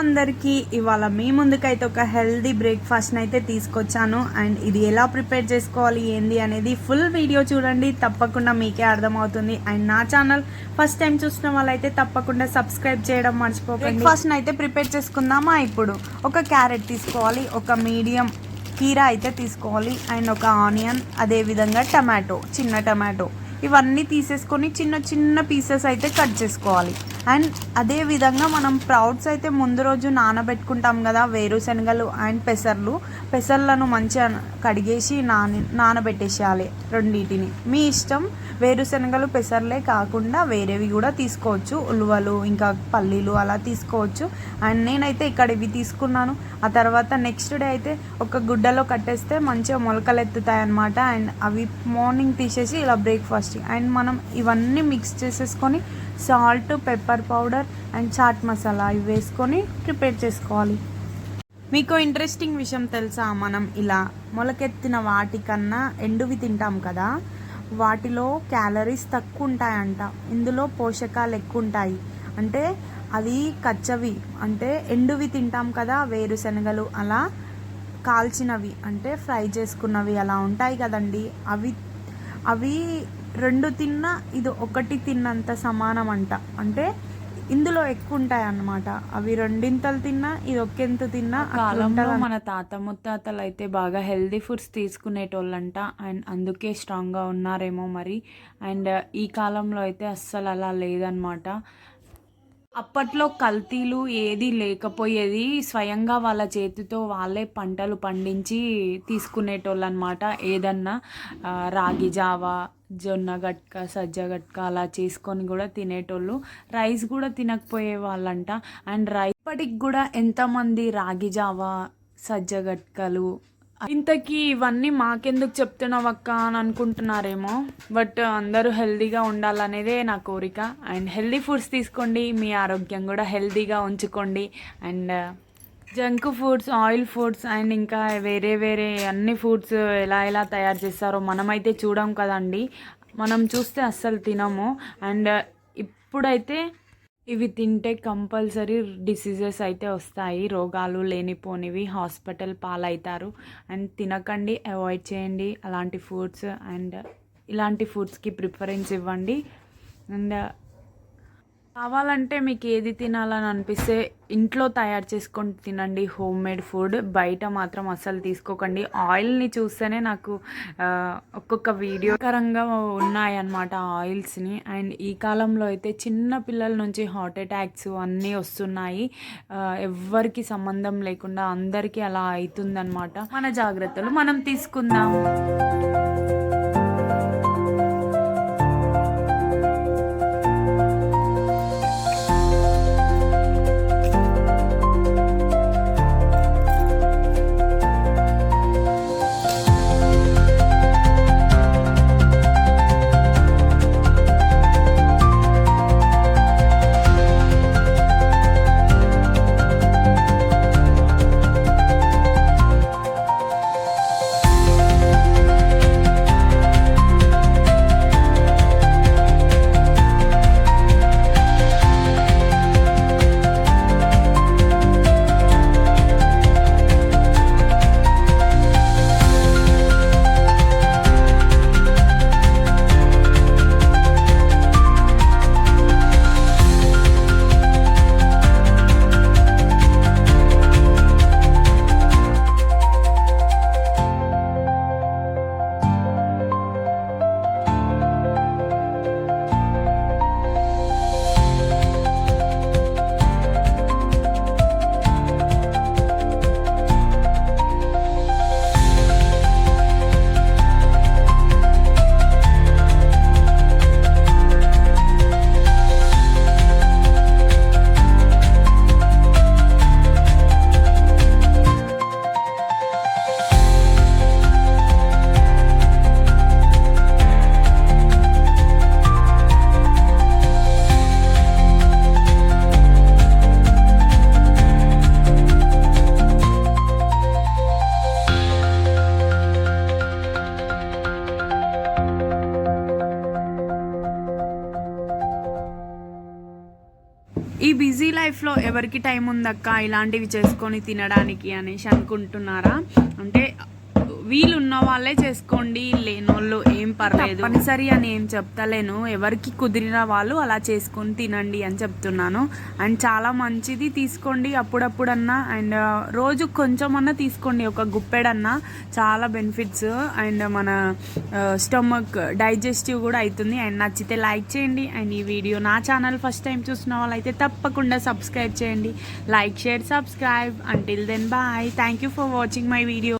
అందరికీ ఇవాళ మీ ముందుకైతే ఒక హెల్దీ బ్రేక్ఫాస్ట్ని అయితే తీసుకొచ్చాను. అండ్ ఇది ఎలా ప్రిపేర్ చేసుకోవాలి ఏంది అనేది ఫుల్ వీడియో చూడండి. తప్పకుండా మీకే అర్థమవుతుంది. అండ్ నా ఛానల్ ఫస్ట్ టైం చూసిన వాళ్ళైతే తప్పకుండా సబ్స్క్రైబ్ చేయడం మర్చిపోకండి. బ్రేక్ఫాస్ట్ని అయితే ప్రిపేర్ చేసుకుందామా ఇప్పుడు? ఒక క్యారెట్ తీసుకోవాలి ఒక మీడియం కీరా అయితే తీసుకోవాలి అండ్ ఒక ఆనియన్ అదే విధంగా టమాటో చిన్న టమాటో. ఇవన్నీ తీసేసుకొని చిన్న చిన్న పీసెస్ అయితే కట్ చేసుకోవాలి. అండ్ అదే విధంగా మనం ప్రౌడ్స్ అయితే ముందు రోజు నానబెట్టుకుంటాం కదా వేరుశనగలు అండ్ పెసర్లు. పెసర్లను మంచిగా కడిగేసి నాని నానబెట్టేసేయాలి రెండింటిని. మీ ఇష్టం వేరుశనగలు పెసర్లే కాకుండా వేరేవి కూడా తీసుకోవచ్చు. ఉలువలు ఇంకా పల్లీలు అలా తీసుకోవచ్చు. అండ్ నేనైతే ఇక్కడ ఇవి తీసుకున్నాను. ఆ తర్వాత నెక్స్ట్ డే అయితే ఒక గుడ్డలో కట్టేస్తే మంచిగా మొలకలు ఎత్తుతాయి అన్నమాట అండ్ అవి మార్నింగ్ తీసేసి ఇలా బ్రేక్ఫాస్ట్. అండ్ మనం ఇవన్నీ మిక్స్ చేసేసుకొని salt pepper powder and chaat masala ఇవి వేసుకొని ప్రిపేర్ చేసుకోవాలి. మీకు ఇంట్రెస్టింగ్ విషయం తెలుసా? మనం ఇలా మొలకెత్తిన వాటికన్నా ఎండువి తింటాం కదా వాటిలో క్యాలరీస్ తక్కువ ఉంటాయంట ఇందులో పోషకాలు ఎక్కువ ఉంటాయి అంటే అది కచ్చవి అంటే ఎండువి తింటాం కదా వేరుశనగలు అలా కాల్చినవి అంటే ఫ్రై చేసుకున్నవి అలా ఉంటాయి కదండి. అవి అవి రెండు తిన్నా ఇది ఒకటి తిన్నంత సమానం అంట అంటే ఇందులో ఎక్కువ ఉంటాయి అన్నమాట అవి రెండింతలు తిన్నా ఇది ఒకెంత తిన్నా కాలంలో మన తాత ముత్తాతలు అయితే బాగా హెల్దీ ఫుడ్స్ తీసుకునేటోళ్ళంట. అండ్ అందుకే స్ట్రాంగ్గా ఉన్నారేమో మరి. అండ్ ఈ కాలంలో అయితే అస్సలు అలా లేదనమాట అప్పట్లో కల్తీలు ఏది లేకపోయేది స్వయంగా వాళ్ళ చేతితో వాళ్ళే పంటలు పండించి తీసుకునేటోళ్ళు అనమాట ఏదన్నా రాగి జావా జొన్న గట్క సజ్జ గట్క అలా చేసుకొని కూడా తినేటోళ్ళు. రైస్ కూడా తినకపోయే వాళ్ళంట. అండ్ రైస్ ఇప్పటికి కూడా ఎంతమంది రాగి జావా సజ్జ గట్కలు ఇంతకీ ఇవన్నీ మాకెందుకు చెప్తున్నావు అక్క అని అనుకుంటున్నారేమో బట్ అందరూ హెల్దీగా ఉండాలనేదే నా కోరిక. అండ్ హెల్దీ ఫుడ్స్ తీసుకోండి మీ ఆరోగ్యం కూడా హెల్తీగా ఉంచుకోండి. And junk foods oil foods and ఇంకా వేరే వేరే అన్ని ఫుడ్స్ ఎలా ఎలా తయారు చేస్తారో మనమైతే చూడం కదండి. మనం చూస్తే అస్సలు తినము. అండ్ ఇప్పుడైతే ఇవి తింటే కంపల్సరీ డిసీజెస్ అయితే వస్తాయి రోగాలు లేనిపోనివి హాస్పిటల్ పాలవుతారు. అండ్ తినకండి అవాయిడ్ చేయండి అలాంటి ఫుడ్స్ అండ్ ఇలాంటి ఫుడ్స్కి ప్రిఫరెన్స్ ఇవ్వండి. అండ్ కావాలంటే మీకు ఏది తినాలని అనిపిస్తే ఇంట్లో తయారు చేసుకొని తినండి. Homemade food. బయట మాత్రం అస్సలు తీసుకోకండి. ఆయిల్ని చూస్తేనే నాకు ఒక్కొక్క వీడియో కరంగా ఉన్నాయన్నమాట ఆయిల్స్ని. అండ్ ఈ కాలంలో అయితే చిన్న పిల్లల నుంచి హార్ట్ అటాక్స్ అన్నీ వస్తున్నాయి. ఎవ్వరికి సంబంధం లేకుండా అందరికీ అలా అవుతుందన్నమాట. మన జాగ్రత్తలు మనం తీసుకుందాం. ఈ బిజీ లైఫ్లో ఎవరికి టైం ఉందక్క ఇలాంటివి చేసుకొని తినడానికి అనేసి అనుకుంటున్నారా? అంటే వీలున్న వాళ్ళే చేసుకోండి. లేనోళ్ళు ఏం పర్లేదు. తప్పనిసరి అని ఏం చెప్తలేను. ఎవరికి కుదిరిన వాళ్ళు అలా చేసుకొని తినండి అని చెప్తున్నాను. అండ్ చాలా మంచిది తీసుకోండి అప్పుడప్పుడన్నా. అండ్ రోజు కొంచెం అన్నా తీసుకోండి. ఒక గుప్పెడన్నా చాలా బెనిఫిట్స్. అండ్ మన స్టమక్ డైజెస్టివ్ కూడా అవుతుంది అండ్ నచ్చితే లైక్ చేయండి. అండ్ ఈ వీడియో నా ఛానల్ ఫస్ట్ టైం చూసిన వాళ్ళైతే తప్పకుండా సబ్స్క్రైబ్ చేయండి. Like share subscribe. Until then bye thank you for watching my video